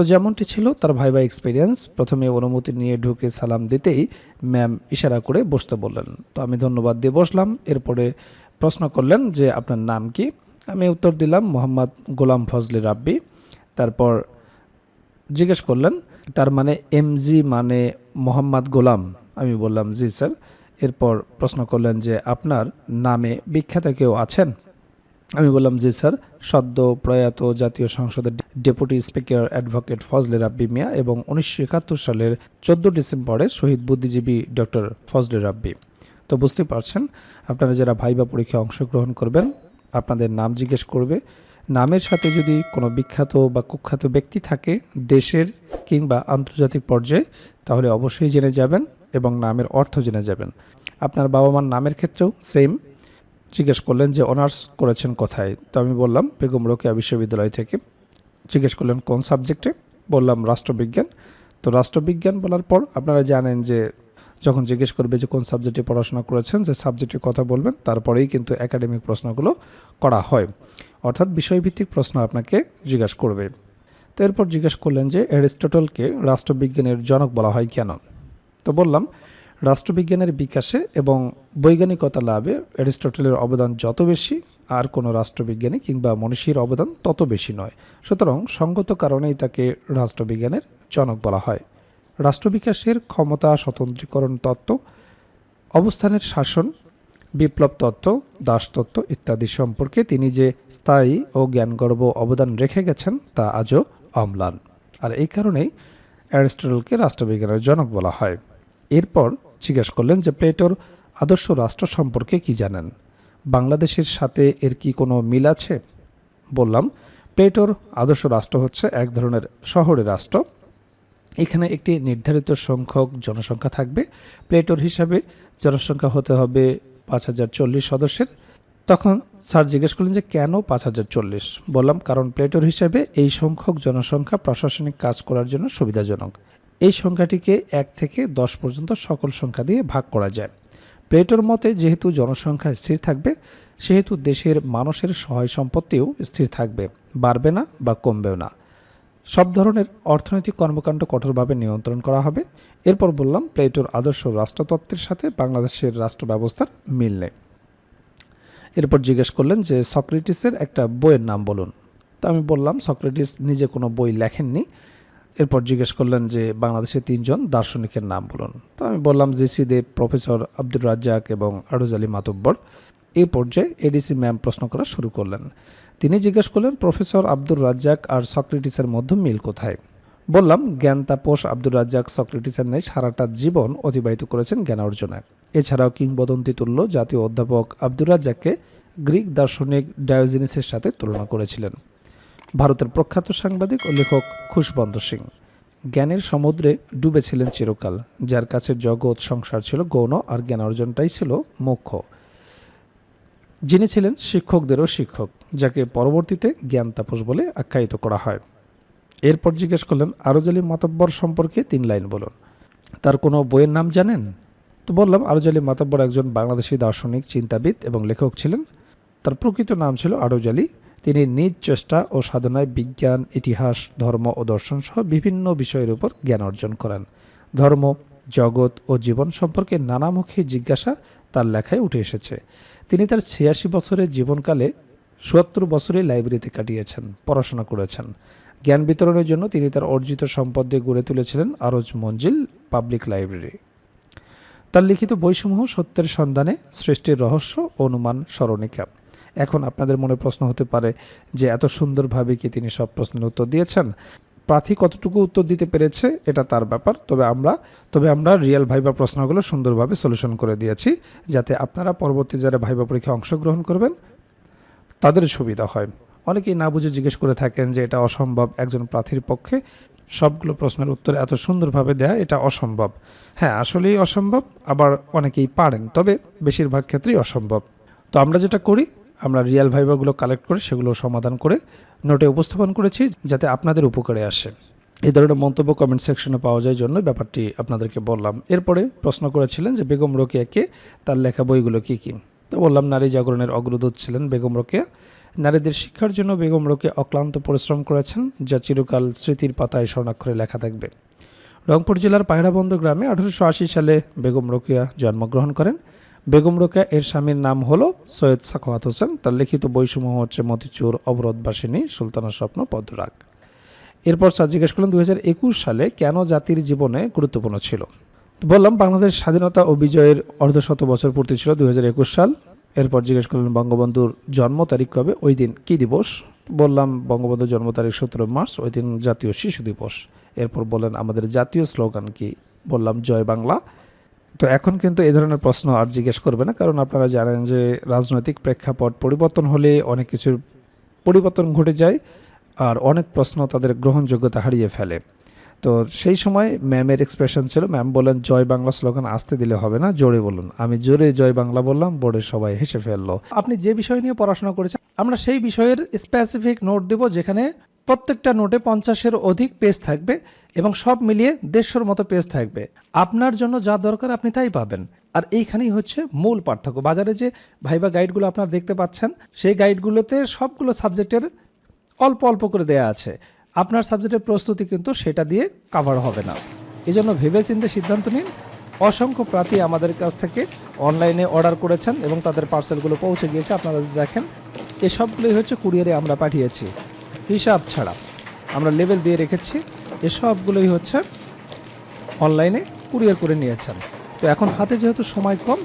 তো যেমনটি ছিল, তার ভাইবা এক্সপিরিয়েন্স প্রথমে অনুমতি নিয়ে ঢুকে সালাম দিতেই ম্যাম ইশারা করে বসতে বললেন। তো আমি ধন্যবাদ দিয়ে বসলাম। এরপরে প্রশ্ন করলেন যে, আপনার নাম কি? আমি উত্তর দিলাম, মোহাম্মদ গোলাম ফজলি রাব্বি। তারপর জিজ্ঞেস করলেন, তার মানে এমজি মানে মোহাম্মদ গোলাম? আমি বললাম, জি স্যার। এরপর প্রশ্ন করলেন যে, আপনার নামে বিখ্যাত কেউ আছেন? আমি বললাম যে, স্যার, সদ্য প্রয়াত জাতীয় সংসদের deputy speaker advocate Fazle Rabbi Mia এবং উনিশশো একাত্তর সালের চোদ্দ ডিসেম্বরে শহীদ বুদ্ধিজীবী ডক্টর ফজলে রাব্বি। তো বুঝতে পারছেন, আপনারা যারা ভাইবা পরীক্ষায় অংশগ্রহণ করবেন, আপনাদের নাম জিজ্ঞেস করবে। নামের সাথে যদি কোনো বিখ্যাত বা কুখ্যাত ব্যক্তি থাকে দেশের কিংবা আন্তর্জাতিক পর্যায়ে, তাহলে অবশ্যই জেনে যাবেন এবং নামের অর্থ জেনে যাবেন। আপনার বাবা মার নামের ক্ষেত্রেও সেম। জিজ্ঞেস করলেন যে অনার্স করেছেন কোথায়? তো আমি বললাম, বেগম রোকেয়া বিশ্ববিদ্যালয় থেকে। জিজ্ঞেস করলেন, কোন সাবজেক্টে? বললাম, রাষ্ট্রবিজ্ঞান। তো রাষ্ট্রবিজ্ঞান বলার পর আপনারা জানেন যে যখন জিজ্ঞেস করবে যে কোন সাবজেক্টে পড়াশোনা করেছেন, যে সাবজেক্টের কথা বলবেন, তারপরেই কিন্তু একাডেমিক প্রশ্নগুলো করা হয়। অর্থাৎ বিষয়ভিত্তিক প্রশ্ন আপনাকে জিজ্ঞাসা করবে। তো এরপর জিজ্ঞেস করলেন যে অ্যারিস্টটলকে রাষ্ট্রবিজ্ঞানের জনক বলা হয় কেন? তো বললাম রাষ্ট্রবিজ্ঞানের বিকাশে এবং বৈজ্ঞানিকতা লাভে অ্যারিস্টটলের অবদান যত বেশি, আর কোনো রাষ্ট্রবিজ্ঞানী কিংবা মনীষীর অবদান তত বেশি নয়। সুতরাং সঙ্গত কারণেই তাকে রাষ্ট্রবিজ্ঞানের জনক বলা হয়। রাষ্ট্রবিকাশের ক্ষমতা, স্বতন্ত্রীকরণ তত্ত্ব, অবস্থানের শাসন, বিপ্লব তত্ত্ব দাসতত্ত্ব ইত্যাদি সম্পর্কে তিনি যে স্থায়ী ও জ্ঞানগর্ব অবদান রেখে গেছেন, তা আজও অম্লান। আর এই কারণেই অ্যারিস্টটলকে রাষ্ট্রবিজ্ঞানের জনক বলা হয়। এরপর জিজ্ঞেস করলেন যে প্লেটোর আদর্শ রাষ্ট্র সম্পর্কে কি জানেন? বাংলাদেশের সাথে এর কি কোনো মিল আছে? বললাম, প্লেটোর আদর্শ রাষ্ট্র হচ্ছে এক ধরনের শহরের রাষ্ট্র। এখানে একটি নির্ধারিত সংখ্যক জনসংখ্যা থাকবে। প্লেটোর হিসাবে জনসংখ্যা হতে হবে পাঁচ হাজার চল্লিশ সদস্যের। তখন স্যার জিজ্ঞেস করলেন যে কেন পাঁচ হাজার চল্লিশ? বললাম, কারণ প্লেটোর হিসাবে এই সংখ্যক জনসংখ্যা প্রশাসনিক কাজ করার জন্য সুবিধাজনক। এই সংখ্যাটিকে এক থেকে দশ পর্যন্ত সকল সংখ্যা দিয়ে ভাগ করা যায়। প্লেটোর মতে, যেহেতু জনসংখ্যা স্থির থাকবে, সেহেতু দেশের মানুষের সহায় সম্পত্তিও স্থির থাকবে, বাড়বে না বা কমবেও না। সব ধরনের অর্থনৈতিক কর্মকাণ্ড কঠোরভাবে নিয়ন্ত্রণ করা হবে। এরপর বললাম, প্লেটোর আদর্শ রাষ্ট্রতত্ত্বের সাথে বাংলাদেশের রাষ্ট্র ব্যবস্থার মিল নেই। এরপর জিজ্ঞেস করলেন যে, সক্রেটিসের একটা বইয়ের নাম বলুন। তা আমি বললাম, সক্রেটিস নিজে কোনো বই লেখেননি। এরপর জিজ্ঞেস করলেন যে, বাংলাদেশের তিনজন দার্শনিকের নাম বলুন। তো আমি বললাম G C Dev professor Abdur Razzaq এবং আরুজ আলী মাতব্বর। এই পর্যায়ে এডিসি ম্যাম প্রশ্ন করা শুরু করলেন। তিনি জিজ্ঞেস করলেন, প্রফেসর আব্দুর রাজ্জাক আর সক্রেটিসের মধ্যে মিল কোথায়? বললাম জ্ঞান তাপস আব্দুর রাজ্জাক সক্রেটিসের নেই, সারাটা জীবন অতিবাহিত করেছেন জ্ঞান অর্জনে। এছাড়াও কিংবদন্তি তুল্য জাতীয় অধ্যাপক আব্দুর রাজ্জাককে গ্রিক দার্শনিক ডায়োজিনিসের সাথে তুলনা করেছিলেন। ভারতের প্রখ্যাত সাংবাদিক ও লেখক খুশবন্ত সিং। জ্ঞানের সমুদ্রে ডুবেছিলেন চিরকাল, যার কাছে জগৎ, সংসার ছিল গৌণ আর জ্ঞান অর্জনটাই ছিল মুখ্য যিনি ছিলেন শিক্ষকদেরও শিক্ষক, যাকে পরবর্তীতে জ্ঞান তাপস বলে আখ্যায়িত করা হয়। এরপর জিজ্ঞেস করলেন আরজালি মাতব্বর সম্পর্কে তিন লাইন বলুন। তার কোনো বইয়ের নাম জানেন? তো বললাম আরজালি মাতব্বর একজন বাংলাদেশি দার্শনিক, চিন্তাবিদ এবং লেখক ছিলেন। তার প্রকৃত নাম ছিল আরজালি। তিনি নিজ চেষ্টা ও সাধনায় বিজ্ঞান, ইতিহাস, ধর্ম ও দর্শন সহ বিভিন্ন বিষয়ের উপর জ্ঞান অর্জন করেন। ধর্ম, জগৎ ও জীবন সম্পর্কে নানামুখী জিজ্ঞাসা তার লেখায় উঠে এসেছে। তিনি তার ছিয়াশি বছরের জীবনকালে চুয়াত্তর বছরে লাইব্রেরিতে কাটিয়েছেন, পড়াশোনা করেছেন। জ্ঞান বিতরণের জন্য তিনি তার অর্জিত সম্পদ দিয়ে গড়ে তুলেছিলেন আরজ মঞ্জিল পাবলিক লাইব্রেরি। তার লিখিত বইসমূহ সত্যের সন্ধানে, সৃষ্টির রহস্য, অনুমান, স্মরণিকা। এখন আপনাদের মনে প্রশ্ন হতে পারে যে এত সুন্দরভাবে কি তিনি সব প্রশ্নের উত্তর দিয়েছেন? প্রার্থী কতটুকু উত্তর দিতে পেরেছে এটা তার ব্যাপার, তবে আমরা তবে আমরা রিয়েল ভাইবা প্রশ্নগুলো সুন্দরভাবে সলিউশন করে দিয়েছি যাতে আপনারা পরবর্তী যারা ভাইবা পরীক্ষায় অংশগ্রহণ করবেন, তাদের সুবিধা হয়। অনেকেই না বুঝে জিজ্ঞেস করে থাকেন যে এটা অসম্ভব একজন প্রার্থীর পক্ষে। সবগুলো প্রশ্নের উত্তর এত সুন্দরভাবে দেয়া, এটা অসম্ভব। হ্যাঁ আসলেই অসম্ভব, আবার অনেকেই পারেন, তবে বেশিরভাগ ক্ষেত্রেই অসম্ভব। তো আমরা যেটা করি আমরা রিয়েল ভাইবাগুলো কালেক্ট করে সেগুলো সমাধান করে নোটে উপস্থাপন করেছি যাতে আপনাদের উপকারে আসে। এই ধরনের মন্তব্য কমেন্ট সেকশনে পাওয়া যায় জন্য ব্যাপারটি আপনাদেরকে বললাম। এরপরে প্রশ্ন করেছিলেন যে বেগম রোকেয়াকে তার লেখা বইগুলো কী কী? তো বললাম, নারী জাগরণের অগ্রদূত ছিলেন বেগম রোকেয়া। নারীদের শিক্ষার জন্য বেগম রোকেয়া অক্লান্ত পরিশ্রম করেছেন, যা চিরকাল স্মৃতির পাতায় স্বর্ণাক্ষরে লেখা থাকবে। রংপুর জেলার পায়রাবন্দ গ্রামে আঠারোশো আশি সালে বেগম রোকেয়া জন্মগ্রহণ করেন। বেগম রোকেয়া এর স্বামীর নাম হলো সৈয়দ সাখাওয়াত হোসেন। তার লিখিত বইসমূহ হচ্ছে মতিচুর, অবরোধবাসিনী, সুলতানা স্বপ্ন পদ্মরাগ এরপর স্যার জিজ্ঞেস করলেন দু হাজার একুশ সালে কেন জাতির জীবনে গুরুত্বপূর্ণ ছিল? বললাম, বাংলাদেশ স্বাধীনতা ও বিজয়ের অর্ধশত বছর পূর্তি ছিল দুই হাজার একুশ সাল। এরপর জিজ্ঞেস করলেন, বঙ্গবন্ধুর জন্ম তারিখ কবে? ওই দিন কী দিবস? বললাম, বঙ্গবন্ধুর জন্ম তারিখ সতেরো মার্চ, ওই দিন জাতীয় শিশু দিবস। এরপর বললেন, আমাদের জাতীয় স্লোগান কি? বললাম, জয় বাংলা। তো এখন কিন্তু এই ধরনের প্রশ্ন আর জিজ্ঞেস করবে না, কারণ আপনারা জানেন যে রাজনৈতিক প্রেক্ষাপট পরিবর্তন হলে অনেক কিছুর পরিবর্তন ঘটে যায় আর অনেক প্রশ্ন তাদের গ্রহণযোগ্যতা হারিয়ে ফেলে। তো সেই সময় ম্যামের এক্সপ্রেশন ছিল, ম্যাম বলেন জয় বাংলা স্লোগান আসতে দিলে হবে না, জোরে বলুন। আমি জোরে জয় বাংলা বললাম, বোর্ডে সবাই হেসে ফেলল। আপনি যে বিষয় নিয়ে পড়াশোনা করেছেন, আমরা সেই বিষয়ের স্পেসিফিক নোট দেব যেখানে প্রত্যেকটা নোটে পঞ্চাশের অধিক পেজ থাকবে এবং সব মিলিয়ে দেড়শোর মতো পেজ থাকবে। আপনার জন্য যা দরকার আপনি তাই পাবেন। আর এইখানেই হচ্ছে মূল পার্থক্য। বাজারে যে ভাইবা গাইডগুলো আপনারা দেখতে পাচ্ছেন, সেই গাইডগুলোতে সবগুলো সাবজেক্টের অল্প অল্প করে দেয়া আছে। আপনার সাবজেক্টের প্রস্তুতি কিন্তু সেটা দিয়ে কাভার হবে না। এই জন্য ভেবে চিন্তে সিদ্ধান্ত নিন। অসংখ্য প্রার্থী আমাদের কাছ থেকে অনলাইনে অর্ডার করেছেন এবং তাদের পার্সেলগুলো পৌঁছে গিয়েছে। আপনারা দেখেন এসবগুলোই হচ্ছে কুরিয়ারে আমরা পাঠিয়েছি। হিসাব ছাড়া আমরা লেভেল দিয়ে রেখেছি। এসবগুলোই হচ্ছে অনলাইনে কুরিয়ার করে নিয়েছেন। তো এখন হাতে যেহেতু সময় কম,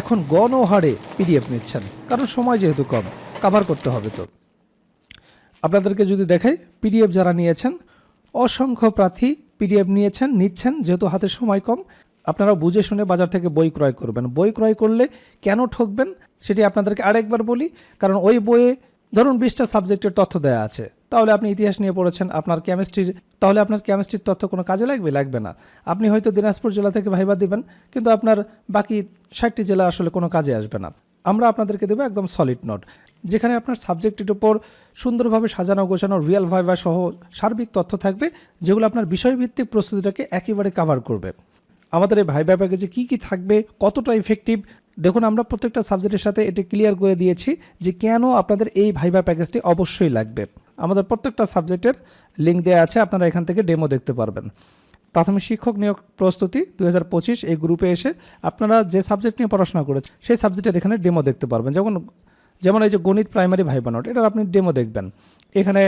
এখন গণহারে পিডিএফ নিচ্ছেন। কারণ সময় যেহেতু কম কাভার করতে হবে তো। আপনাদেরকে যদি দেখাই, পিডিএফ যারা নিয়েছেন, অসংখ্য প্রার্থী পিডিএফ নিয়েছেন, নিচ্ছেন, যেহেতু হাতে সময় কম আপনারা বুঝে শুনে বাজার থেকে বই ক্রয় করবেন। বই ক্রয় করলে কেন ঠকবেন, সেটি আপনাদেরকে আরেকবার বলি, কারণ ওই বইয়ে ধরুন বিশটা সাবজেক্টের তথ্য দেওয়া আছে। তাহলে আপনি ইতিহাস নিয়ে পড়েছেন, আপনার কেমিস্ট্রির তাহলে আপনার কেমিস্ট্রির তথ্য কোনো কাজে লাগবে? লাগবে না। আপনি হয়তো দিনাজপুর জেলা থেকে ভাইবা দিবেন, কিন্তু আপনার বাকি ষাটটি জেলা আসলে কোনো কাজে আসবে না। আমরা আপনাদেরকে দেবো একদম সলিড নোট যেখানে আপনার সাবজেক্টের উপর সুন্দরভাবে সাজানো, গোছানো রিয়েল ভাইভা সহ সার্বিক তথ্য থাকবে, যেগুলো আপনার বিষয়ভিত্তিক প্রস্তুতিটাকে একেবারে কাভার করবে। আমাদের এই ভাইভা প্যাকেজে কী কী থাকবে, কতটা ইফেক্টিভ দেখুন, আমরা প্রত্যেকটা সাবজেক্টের সাথে এটি ক্লিয়ার করে দিয়েছি যে কেন আপনাদের এই ভাইভা প্যাকেজটি অবশ্যই লাগবে। আমাদের প্রত্যেকটা সাবজেক্টের লিঙ্ক দেওয়া আছে, আপনারা এখান থেকে ডেমো দেখতে পারবেন। প্রাথমিক শিক্ষক নিয়োগ প্রস্তুতি দু হাজার পঁচিশ, এই গ্রুপে এসে আপনারা যে সাবজেক্ট নিয়ে পড়াশোনা করেছেন, সেই সাবজেক্টের এখানে ডেমো দেখতে পারবেন। যেমন যেমন এই যে গণিত প্রাইমারি ভাইবা নোট এটার আপনি ডেমো দেখবেন। এখানে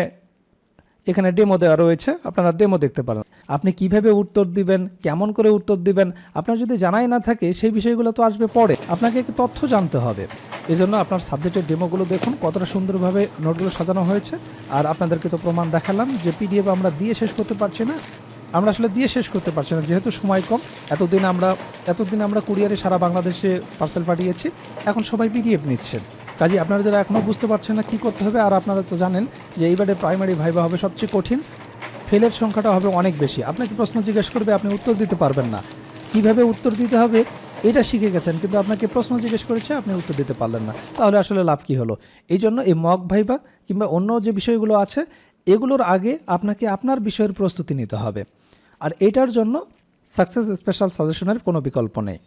এখানে ডেমো দেওয়া রয়েছে, আপনারা ডেমো দেখতে পারেন আপনি কীভাবে উত্তর দিবেন, কেমন করে উত্তর দিবেন, আপনার যদি জানাই না থাকে, সেই বিষয়গুলো তো আসবে পরে। আপনাকে একটু তথ্য জানতে হবে। এই জন্য আপনার সাবজেক্টের ডেমোগুলো দেখুন, কতটা সুন্দরভাবে নোটগুলো সাজানো হয়েছে। আর আপনাদেরকে তো প্রমাণ দেখালাম যে পিডিএফ আমরা দিয়ে শেষ করতে পারছি না। আমরা আসলে দিয়ে শেষ করতে পারছি না, যেহেতু সময় কম। এতদিন আমরা এতদিন আমরা কুরিয়ারে সারা বাংলাদেশে পার্সেল পাঠিয়েছি। এখন সবাই পিডিএফ নিচ্ছেন কাজে আপনারা যারা এখনও বুঝতে পারছেন না কী করতে হবে, আর আপনারা তো জানেন যে এইবারে প্রাইমারি ভাইবা হবে সবচেয়ে কঠিন। ফেলের সংখ্যাটা হবে অনেক বেশি। আপনাকে প্রশ্ন জিজ্ঞেস করবে, আপনি উত্তর দিতে পারবেন না। কীভাবে উত্তর দিতে হবে? এটা শিখে গেছেন, কিন্তু আপনাকে প্রশ্ন জিজ্ঞেস করেছে, আপনি উত্তর দিতে পারলেন না। তাহলে আসলে লাভ কী হলো? এই জন্য এই মক ভাইবা কিংবা অন্য যে বিষয়গুলো আছে, এগুলোর আগে আপনাকে আপনার বিষয়ের প্রস্তুতি নিতে হবে। আর এটার জন্য সাকসেস স্পেশাল সাজেশনের কোনো বিকল্প নেই।